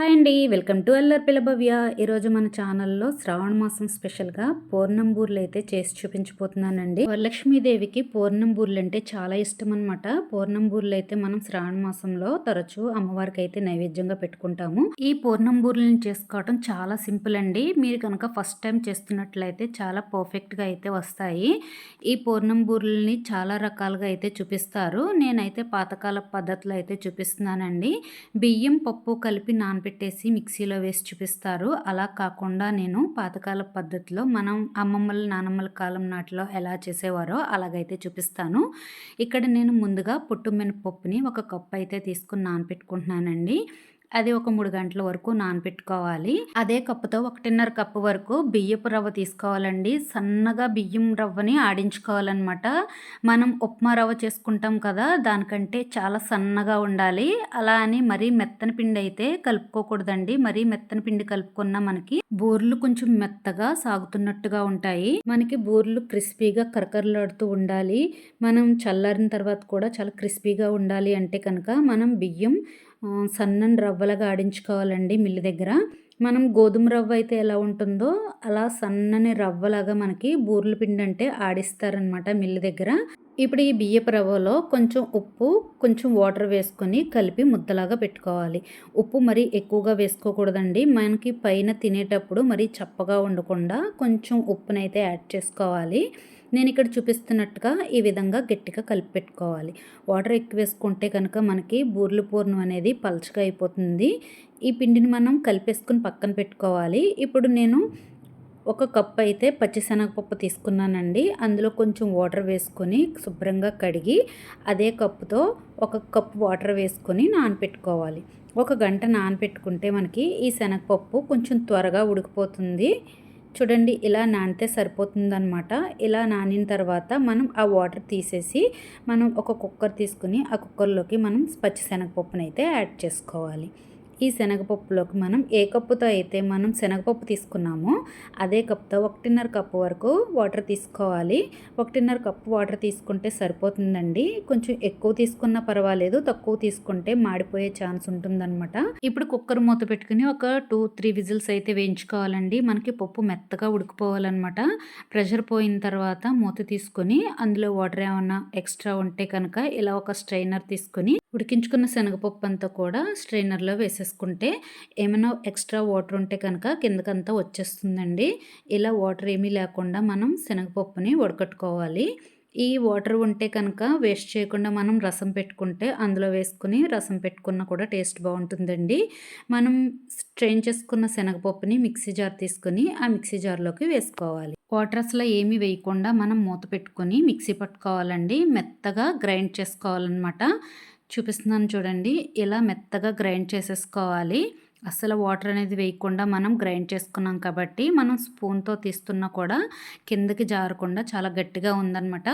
Hi అండి. Welcome to Allari పిలభవ్య ఈరోజు మన ఛానల్లో శ్రావణ మాసం స్పెషల్గా పూర్ణంబూర్లు అయితే చేసి చూపించబోతున్నానండి. వరలక్ష్మీదేవికి పూర్ణంబూర్లు అంటే చాలా ఇష్టం అనమాట పూర్ణంబూర్లు అయితే మనం శ్రావణ మాసంలో తరచూ అమ్మవారికి అయితే నైవేద్యంగా పెట్టుకుంటాము. ఈ పూర్ణంబూర్లను చేసుకోవడం చాలా సింపుల్ అండి. మీరు కనుక ఫస్ట్ టైం చేస్తున్నట్లయితే చాలా పర్ఫెక్ట్గా అయితే వస్తాయి. ఈ పూర్ణంబూర్లని చాలా రకాలుగా అయితే చూపిస్తారు. నేనైతే పాతకాల పద్ధతిలో అయితే చూపిస్తున్నానండి. బియ్యం పప్పు కలిపి నాన్ నానబెట్టేసి మిక్సీలో వేసి చూపిస్తారు. అలా కాకుండా నేను పాతకాల పద్ధతిలో మనం అమ్మమ్మల నానమ్మల కాలం నాటిలో ఎలా చేసేవారో అలాగైతే చూపిస్తాను. ఇక్కడ నేను ముందుగా పుట్టు మినపప్పుని ఒక కప్పు అయితే తీసుకుని నానపెట్టుకుంటున్నానండి. అది ఒక మూడు గంటల వరకు నానబెట్టుకోవాలి అదే కప్పుతో ఒకటిన్నర కప్పు వరకు బియ్యపు రవ్వ తీసుకోవాలండి. సన్నగా బియ్యం రవ్వని ఆడించుకోవాలన్నమాట. మనం ఉప్మా రవ్వ చేసుకుంటాం కదా దానికంటే చాలా సన్నగా ఉండాలి. అలా అని మరీ మెత్తని పిండి అయితే కలుపుకోకూడదండి. మరీ మెత్తని పిండి కలుపుకున్న మనకి బూర్లు కొంచెం మెత్తగా సాగుతున్నట్టుగా ఉంటాయి. మనకి బూర్లు క్రిస్పీగా కరకరలాడుతూ ఉండాలి. మనం చల్లారిన తర్వాత కూడా చాలా క్రిస్పీగా ఉండాలి అంటే కనుక మనం బియ్యం సన్నని రవ్వలుగా ఆడించుకోవాలండి మిల్లు దగ్గర. మనం గోధుమ రవ్వ అయితే ఎలా ఉంటుందో అలా సన్నని రవ్వలాగా మనకి బూర్ల పిండి అంటే ఆడిస్తారనమాట మిల్లు దగ్గర. ఇప్పుడు ఈ బియ్యపు రవ్వలో కొంచెం ఉప్పు కొంచెం వాటర్ వేసుకొని కలిపి ముద్దలాగా పెట్టుకోవాలి. ఉప్పు మరీ ఎక్కువగా వేసుకోకూడదండి. మనకి పైన తినేటప్పుడు మరీ చప్పగా ఉండకుండా కొంచెం ఉప్పునైతే యాడ్ చేసుకోవాలి. నేను ఇక్కడ చూపిస్తున్నట్టుగా ఈ విధంగా గట్టిగా కలిపి పెట్టుకోవాలి వాటర్ ఎక్కువ వేసుకుంటే కనుక మనకి బూర్లు పూర్ణం అనేది పలచగా అయిపోతుంది. ఈ పిండిని మనం కలిపేసుకుని పక్కన పెట్టుకోవాలి. ఇప్పుడు నేను ఒక కప్పు అయితే పచ్చిశనగపప్పు తీసుకున్నానండి. అందులో కొంచెం వాటర్ వేసుకొని శుభ్రంగా కడిగి అదే కప్పుతో ఒక కప్పు వాటర్ వేసుకొని నానపెట్టుకోవాలి. ఒక గంట నానపెట్టుకుంటే మనకి ఈ శనగపప్పు కొంచెం త్వరగా ఉడికిపోతుంది. చూడండి ఇలా నానితే సరిపోతుందనమాట ఇలా నానిన తర్వాత మనం ఆ వాటర్ తీసేసి మనం ఒక కుక్కర్ తీసుకుని ఆ కుక్కర్లోకి మనం పచ్చిశనగపప్పునైతే యాడ్ చేసుకోవాలి. ఈ శనగపప్పులోకి మనం ఏ కప్పుతో అయితే మనం శనగపప్పు తీసుకున్నామో అదే కప్తో ఒకటిన్నర కప్పు వరకు వాటర్ తీసుకోవాలి. ఒకటిన్నర కప్పు వాటర్ తీసుకుంటే సరిపోతుందండి. కొంచెం ఎక్కువ తీసుకున్నా పర్వాలేదు. తక్కువ తీసుకుంటే మాడిపోయే ఛాన్స్ ఉంటుందన్నమాట. ఇప్పుడు కుక్కర్ మూత పెట్టుకుని ఒక టూ త్రీ విజిల్స్ అయితే వేయించుకోవాలండి. మనకి పప్పు మెత్తగా ఉడికిపోవాలన్నమాట. ప్రెషర్ పోయిన తర్వాత మూత తీసుకొని అందులో వాటర్ ఏమన్నా ఎక్స్ట్రా ఉంటే కనుక ఇలా ఒక స్ట్రైనర్ తీసుకొని ఉడికించుకున్న శనగపప్పు అంతా కూడా స్ట్రైనర్లో వేసేసుకుంటే ఏమైనా ఎక్స్ట్రా వాటర్ ఉంటే కనుక కిందకంతా వచ్చేస్తుందండి. ఇలా వాటర్ ఏమీ లేకుండా మనం శనగపప్పుని ఉడకట్టుకోవాలి. ఈ వాటర్ ఉంటే కనుక వేస్ట్ చేయకుండా మనం రసం పెట్టుకుంటే అందులో వేసుకుని రసం పెట్టుకున్న కూడా టేస్ట్ బాగుంటుందండి. మనం స్ట్రెయిన్ చేసుకున్న శనగపప్పుని మిక్సీ జార్ తీసుకుని ఆ మిక్సీ జార్లోకి వేసుకోవాలి. వాటర్ అసలు ఏమీ వేయకుండా మనం మూత పెట్టుకొని మిక్సీ పట్టుకోవాలండి. మెత్తగా గ్రైండ్ చేసుకోవాలన్నమాట. చూపిస్తున్నాను చూడండి. ఇలా మెత్తగా గ్రైండ్ చేసేసుకోవాలి. అస్సలు వాటర్ అనేది వేయకుండా మనం గ్రైండ్ చేసుకున్నాం కాబట్టి మనం స్పూన్తో తీస్తున్నా కూడా కిందకి జారకుండా చాలా గట్టిగా ఉందనమాట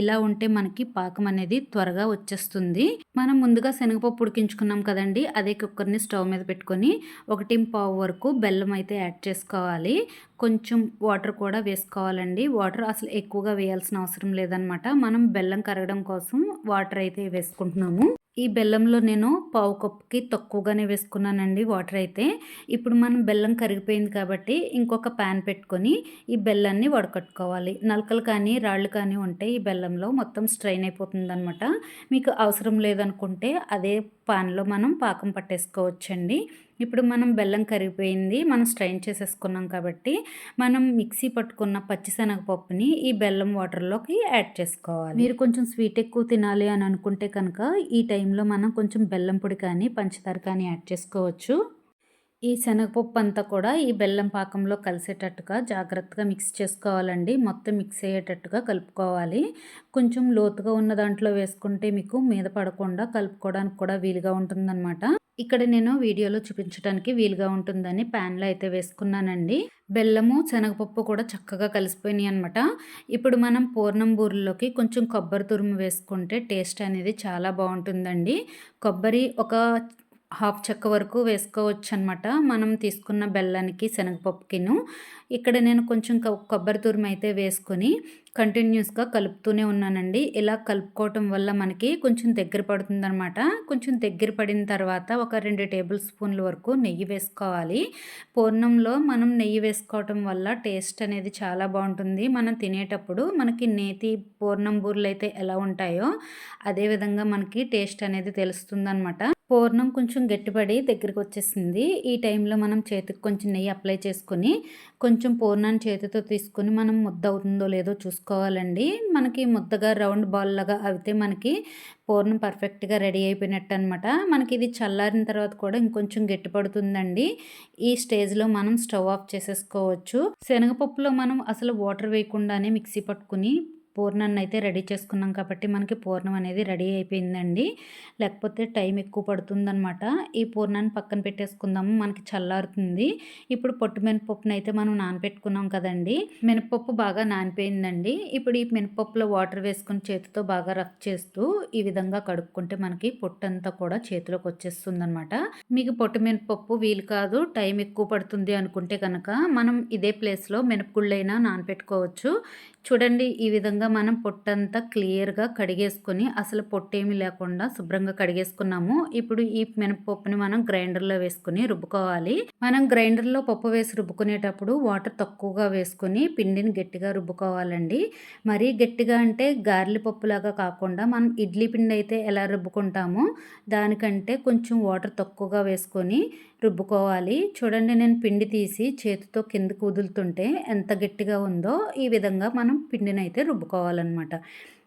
ఇలా ఉంటే మనకి పాకం అనేది త్వరగా వచ్చేస్తుంది. మనం ముందుగా శనగపప్పు ఉడికించుకున్నాం కదండి అదే కుక్కర్ని స్టవ్ మీద పెట్టుకొని ఒకటి పావు వరకు బెల్లం అయితే యాడ్ చేసుకోవాలి. కొంచెం వాటర్ కూడా వేసుకోవాలండి. వాటర్ అసలు ఎక్కువగా వేయాల్సిన అవసరం లేదనమాట మనం బెల్లం కరగడం కోసం వాటర్ అయితే వేసుకుంటున్నాము. ఈ బెల్లంలో నేను పావు కప్పుకి తక్కువగానే వేసుకున్నానండి వాటర్ అయితే. ఇప్పుడు మనం బెల్లం కరిగిపోయింది కాబట్టి ఇంకొక ప్యాన్ పెట్టుకొని ఈ బెల్లాన్ని వడకట్టుకోవాలి. నలకలు కానీ రాళ్ళు కానీ ఉంటే ఈ బెల్లంలో మొత్తం స్ట్రైన్ అయిపోతుంది అనమాట మీకు అవసరం లేదనుకుంటే అదే పాన్లో మనం పాకం పట్టేసుకోవచ్చండి. ఇప్పుడు మనం బెల్లం కరిగిపోయింది మనం స్ట్రైన్ చేసేసుకున్నాం కాబట్టి మనం మిక్సీ పట్టుకున్న పచ్చిశనగపప్పుని ఈ బెల్లం వాటర్లోకి యాడ్ చేసుకోవాలి. మీరు కొంచెం స్వీట్ ఎక్కువ తినాలి అని అనుకుంటే కనుక ఈ టైంలో మనం కొంచెం బెల్లం పొడి కానీ పంచదార కానీ యాడ్ చేసుకోవచ్చు. ఈ శనగపప్పు అంతా కూడా ఈ బెల్లం పాకంలో కలిసేటట్టుగా జాగ్రత్తగా మిక్స్ చేసుకోవాలండి. మొత్తం మిక్స్ అయ్యేటట్టుగా కలుపుకోవాలి. కొంచెం లోతుగా ఉన్న దాంట్లో వేసుకుంటే మీకు మీద పడకుండా కలుపుకోవడానికి కూడా వీలుగా ఉంటుందన్నమాట. ఇక్కడ నేను వీడియోలో చూపించడానికి వీలుగా ఉంటుందని ప్యాన్లో అయితే వేసుకున్నానండి. బెల్లము శనగపప్పు కూడా చక్కగా కలిసిపోయినాయి అనమాట ఇప్పుడు మనం పూర్ణం బూరెలోకి కొంచెం కొబ్బరి తురుము వేసుకుంటే టేస్ట్ అనేది చాలా బాగుంటుందండి. కొబ్బరి ఒక హాఫ్ చెక్క వరకు వేసుకోవచ్చు అనమాట మనం తీసుకున్న బెల్లానికి శనగపప్పుకిను ఇక్కడ నేను కొంచెం కొబ్బరి తురుము అయితే వేసుకొని కంటిన్యూస్గా కలుపుతూనే ఉన్నానండి. ఇలా కలుపుకోవటం వల్ల మనకి కొంచెం దగ్గర పడుతుందనమాట కొంచెం దగ్గర పడిన తర్వాత ఒక రెండు టేబుల్ స్పూన్ల వరకు నెయ్యి వేసుకోవాలి. పూర్ణంలో మనం నెయ్యి వేసుకోవటం వల్ల టేస్ట్ అనేది చాలా బాగుంటుంది. మనం తినేటప్పుడు మనకి నేతి పూర్ణం బూర్లు అయితే ఎలా ఉంటాయో అదేవిధంగా మనకి టేస్ట్ అనేది తెలుస్తుందనమాట పూర్ణం కొంచెం గట్టిపడి దగ్గరికి వచ్చేసింది. ఈ టైంలో మనం చేతికి కొంచెం నెయ్యి అప్లై చేసుకొని కొంచెం పూర్ణాన్ని చేతితో తీసుకొని మనం ముద్ద అవుతుందో లేదో చూసుకోవాలండి. మనకి ముద్దగా రౌండ్ బాల్ లాగా అయితే మనకి పూర్ణం పర్ఫెక్ట్గా రెడీ అయిపోయినట్టు అనమాట మనకి ఇది చల్లారిన తర్వాత కూడా ఇంకొంచెం గట్టిపడుతుందండి. ఈ స్టేజ్లో మనం స్టవ్ ఆఫ్ చేసేసుకోవచ్చు. శనగపప్పులో మనం అసలు వాటర్ వేయకుండానే మిక్సీ పట్టుకుని పూర్ణాన్ని అయితే రెడీ చేసుకున్నాం కాబట్టి మనకి పూర్ణం అనేది రెడీ అయిపోయిందండి. లేకపోతే టైం ఎక్కువ పడుతుందనమాట ఈ పూర్ణాన్ని పక్కన పెట్టేసుకుందాము. మనకి చల్లారుతుంది. ఇప్పుడు పొట్టు మినపప్పును అయితే మనం నానపెట్టుకున్నాం కదండి. మినపప్పు బాగా నానిపోయిందండి. ఇప్పుడు ఈ మినపప్పులో వాటర్ వేసుకుని చేతితో బాగా రఫ్ చేస్తూ ఈ విధంగా కడుక్కుంటే మనకి పొట్టంతా కూడా చేతిలోకి వచ్చేస్తుంది అనమాట మీకు పొట్టు మినపప్పు వీలు కాదు. టైం ఎక్కువ పడుతుంది అనుకుంటే కనుక మనం ఇదే ప్లేస్లో మినపగుళ్ళైనా నానపెట్టుకోవచ్చు. చూడండి ఈ విధంగా మనం పొట్టంతా క్లియర్గా కడిగేసుకొని అసలు పొట్టేమి లేకుండా శుభ్రంగా కడిగేసుకున్నాము. ఇప్పుడు ఈ మినపప్పుని మనం గ్రైండర్లో వేసుకుని రుబ్బుకోవాలి. మనం గ్రైండర్లో పప్పు వేసి రుబ్బుకునేటప్పుడు వాటర్ తక్కువగా వేసుకుని పిండిని గట్టిగా రుబ్బుకోవాలండి. మరీ గట్టిగా అంటే గార్లి పప్పులాగా కాకుండా మనం ఇడ్లీ పిండి అయితే ఎలా రుబ్బుకుంటామో దానికంటే కొంచెం వాటర్ తక్కువగా వేసుకొని రుబ్బుకోవాలి. చూడండి నేను పిండి తీసి చేతితో కిందకు వదులుతుంటే ఎంత గట్టిగా ఉందో ఈ విధంగా మనం పిండిని అయితే రుబ్బుకోవాలన్నమాట.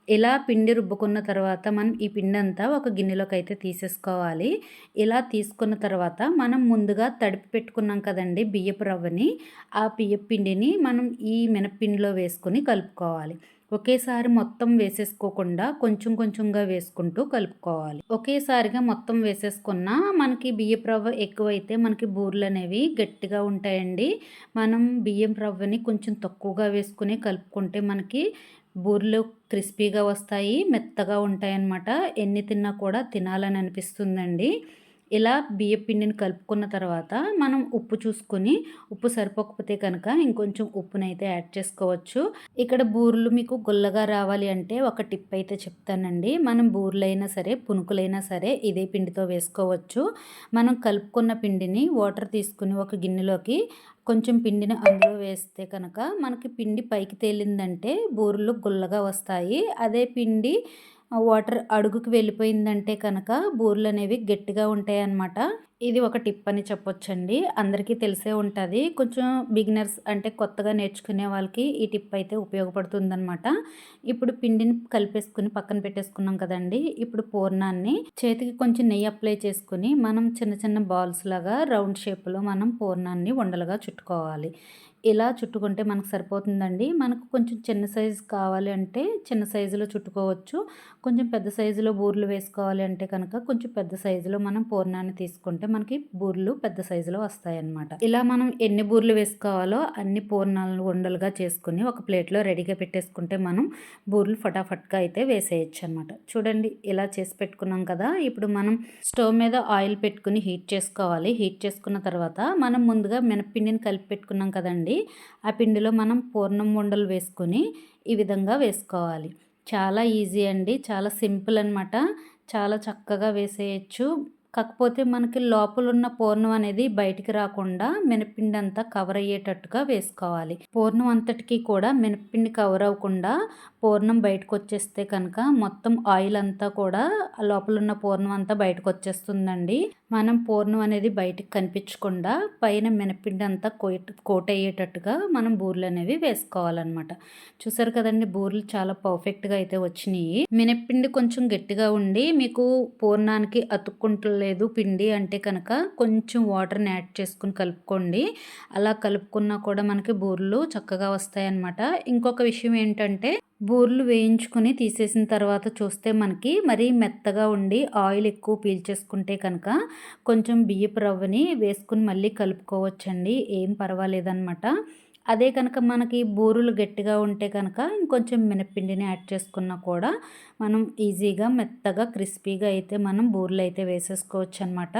ఇలా పిండి రుబ్బుకున్న తర్వాత మనం ఈ పిండి అంతా ఒక గిన్నెలోకి అయితే తీసేసుకోవాలి. ఇలా తీసుకున్న తర్వాత మనం ముందుగా తడిపి పెట్టుకున్నాం కదండి బియ్యపు రవ్వని ఆ బియ్యపు పిండిని మనం ఈ మినపిండిలో వేసుకొని కలుపుకోవాలి. ఒకేసారి మొత్తం వేసేసుకోకుండా కొంచెం కొంచెంగా వేసుకుంటూ కలుపుకోవాలి. ఒకేసారిగా మొత్తం వేసేసుకున్న మనకి బియ్యం రవ్వ ఎక్కువైతే మనకి బూరెలు అనేవి గట్టిగా ఉంటాయండి. మనం బియ్యం రవ్వని కొంచెం తక్కువగా వేసుకుని కలుపుకుంటే మనకి బూరెలు క్రిస్పీగా వస్తాయి మెత్తగా ఉంటాయి అన్నమాట ఎన్ని తిన్నా కూడా తినాలని అనిపిస్తుందండి. ఇలా బియ్య పిండిని కలుపుకున్న తర్వాత మనం ఉప్పు చూసుకొని ఉప్పు సరిపోకపోతే కనుక ఇంకొంచెం ఉప్పునైతే యాడ్ చేసుకోవచ్చు. ఇక్కడ బూరెలు మీకు గుల్లగా రావాలి అంటే ఒక టిప్ అయితే చెప్తానండి. మనం బూరెలైనా సరే పునుకులైనా సరే ఇదే పిండితో వేసుకోవచ్చు. మనం కలుపుకున్న పిండిని వాటర్ తీసుకుని ఒక గిన్నెలోకి కొంచెం పిండిని అందులో వేస్తే కనుక మనకి పిండి పైకి తేలిందంటే బూరెలు గుల్లగా వస్తాయి. అదే పిండి వాటర్ అడుగుకి వెళ్ళిపోయిందంటే కనుక బూరెలు అనేవి గట్టిగా ఉంటాయి అన్నమాట ఇది ఒక టిప్ అని చెప్పొచ్చండి. అందరికీ తెలిసే ఉంటుంది. కొంచెం బిగినర్స్ అంటే కొత్తగా నేర్చుకునే వాళ్ళకి ఈ టిప్ అయితే ఉపయోగపడుతుందన్నమాట. ఇప్పుడు పిండిని కలిపేసుకుని పక్కన పెట్టేసుకున్నాం కదండి. ఇప్పుడు పూర్ణాన్ని చేతికి కొంచెం నెయ్యి అప్లై చేసుకుని మనం చిన్న చిన్న బాల్స్ లాగా రౌండ్ షేప్లో మనం పూర్ణాన్ని ఉండలుగా చుట్టుకోవాలి. ఇలా చుట్టుకుంటే మనకు సరిపోతుందండి. మనకు కొంచెం చిన్న సైజు కావాలి అంటే చిన్న సైజులో చుట్టుకోవచ్చు. కొంచెం పెద్ద సైజులో బూర్లు వేసుకోవాలి అంటే కనుక కొంచెం పెద్ద సైజులో మనం పూర్ణాన్ని తీసుకుంటే మనకి బూర్లు పెద్ద సైజులో వస్తాయన్నమాట. ఇలా మనం ఎన్ని బూర్లు వేసుకోవాలో అన్ని పూర్ణాలను ఉండలుగా చేసుకుని ఒక ప్లేట్లో రెడీగా పెట్టేసుకుంటే మనం బూర్లు ఫటాఫట్గా అయితే వేసేయచ్చు అనమాట చూడండి ఇలా చేసి పెట్టుకున్నాం కదా. ఇప్పుడు మనం స్టవ్ మీద ఆయిల్ పెట్టుకుని హీట్ చేసుకోవాలి. హీట్ చేసుకున్న తర్వాత మనం ముందుగా మినపిండిని కలిపి పెట్టుకున్నాం కదండి. ఆ పిండిలో మనం పూర్ణం ఉండలు వేసుకొని ఈ విధంగా వేసుకోవాలి. చాలా ఈజీ అండి. చాలా సింపుల్ అనమాట చాలా చక్కగా వేసేయచ్చు. కాకపోతే మనకి లోపల ఉన్న పూర్ణం అనేది బయటికి రాకుండా మినపిండి అంతా కవర్ అయ్యేటట్టుగా వేసుకోవాలి. పూర్ణం అంతటికి కూడా మినపిండి కవర్ అవ్వకుండా పూర్ణం బయటకు వచ్చేస్తే కనుక మొత్తం ఆయిల్ అంతా కూడా లోపల ఉన్న పూర్ణం అంతా బయటకు వచ్చేస్తుందండి. మనం పూర్ణం అనేది బయటకు కనిపించకుండా పైన మినపిండి అంతా కోట్ కోట్ అయ్యేటట్టుగా మనం బూర్లు అనేవి వేసుకోవాలన్నమాట. చూసారు కదండి బూర్లు చాలా పర్ఫెక్ట్గా అయితే వచ్చినాయి. మినపిండి కొంచెం గట్టిగా ఉండి మీకు పూర్ణానికి అతుక్కుంటలేదు పిండి అంటే కనుక కొంచెం వాటర్ని యాడ్ చేసుకుని కలుపుకోండి. అలా కలుపుకున్నా కూడా మనకి బూర్లు చక్కగా వస్తాయన్నమాట. ఇంకొక విషయం ఏంటంటే బూర్లు వేయించుకొని తీసేసిన తర్వాత చూస్తే మనకి మరీ మెత్తగా ఉండి ఆయిల్ ఎక్కువ పీల్చేసుకుంటే కనుక కొంచెం బియ్యపు రవ్వని వేసుకుని మళ్ళీ కలుపుకోవచ్చండి. ఏం పర్వాలేదన్నమాట. అదే కనుక మనకి బూరులు గట్టిగా ఉంటే కనుక ఇంకొంచెం మినపిండిని యాడ్ చేసుకున్నా కూడా మనం ఈజీగా మెత్తగా క్రిస్పీగా అయితే మనం బూరెలు అయితే వేసేసుకోవచ్చు అనమాట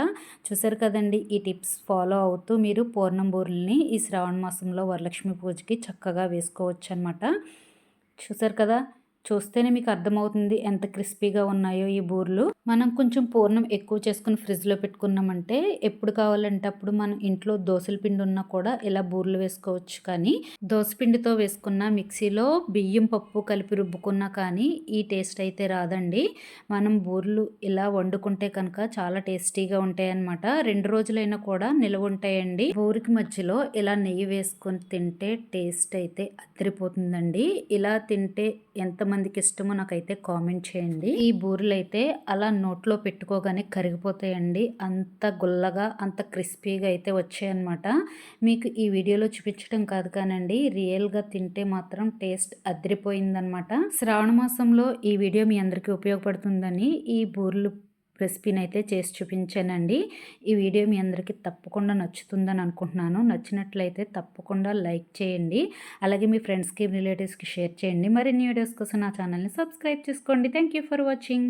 చూసారు కదండి ఈ టిప్స్ ఫాలో అవుతూ మీరు పూర్ణం బూరెల్ని ఈ శ్రావణ మాసంలో వరలక్ష్మి పూజకి చక్కగా వేసుకోవచ్చు అనమాట చూసారు కదా? చూస్తేనే మీకు అర్థమవుతుంది ఎంత క్రిస్పీగా ఉన్నాయో ఈ బూర్లు. మనం కొంచెం పూర్ణం ఎక్కువ చేసుకుని ఫ్రిడ్జ్లో పెట్టుకున్నామంటే ఎప్పుడు కావాలంటే అప్పుడు మనం ఇంట్లో దోశల పిండి ఉన్నా కూడా ఇలా బూర్లు వేసుకోవచ్చు. కానీ దోశ పిండితో వేసుకున్న మిక్సీలో బియ్యం పప్పు కలిపి రుబ్బుకున్నా కానీ ఈ టేస్ట్ అయితే రాదండి. మనం బూర్లు ఇలా వండుకుంటే కనుక చాలా టేస్టీగా ఉంటాయి అన్నమాట రెండు రోజులైనా కూడా నిలవ ఉంటాయండి. బూరికి మధ్యలో ఇలా నెయ్యి వేసుకొని తింటే టేస్ట్ అయితే అదిరిపోతుందండి ఇలా తింటే ఎంతమందికి ఇష్టమో నాకైతే కామెంట్ చేయండి. ఈ బూరెలు అయితే అలా నోట్లో పెట్టుకోగానే కరిగిపోతాయండి. అంత గుల్లగా అంత క్రిస్పీగా అయితే వచ్చాయన్నమాట. మీకు ఈ వీడియోలో చూపించడం కాదు కానండి రియల్గా తింటే మాత్రం టేస్ట్ అదిరిపోయిందనమాట శ్రావణ మాసంలో ఈ వీడియో మీ అందరికీ ఉపయోగపడుతుందని ఈ బూరెలు రెసిపీని అయితే చేసి చూపించానండి. ఈ వీడియో మీ అందరికీ తప్పకుండా నచ్చుతుందని అనుకుంటున్నాను. నచ్చినట్లయితే తప్పకుండా లైక్ చేయండి. అలాగే మీ ఫ్రెండ్స్కి రిలేటివ్స్కి షేర్ చేయండి. మరిన్ని వీడియోస్ కోసం నా ఛానల్ని సబ్స్క్రైబ్ చేసుకోండి. Thank you for watching.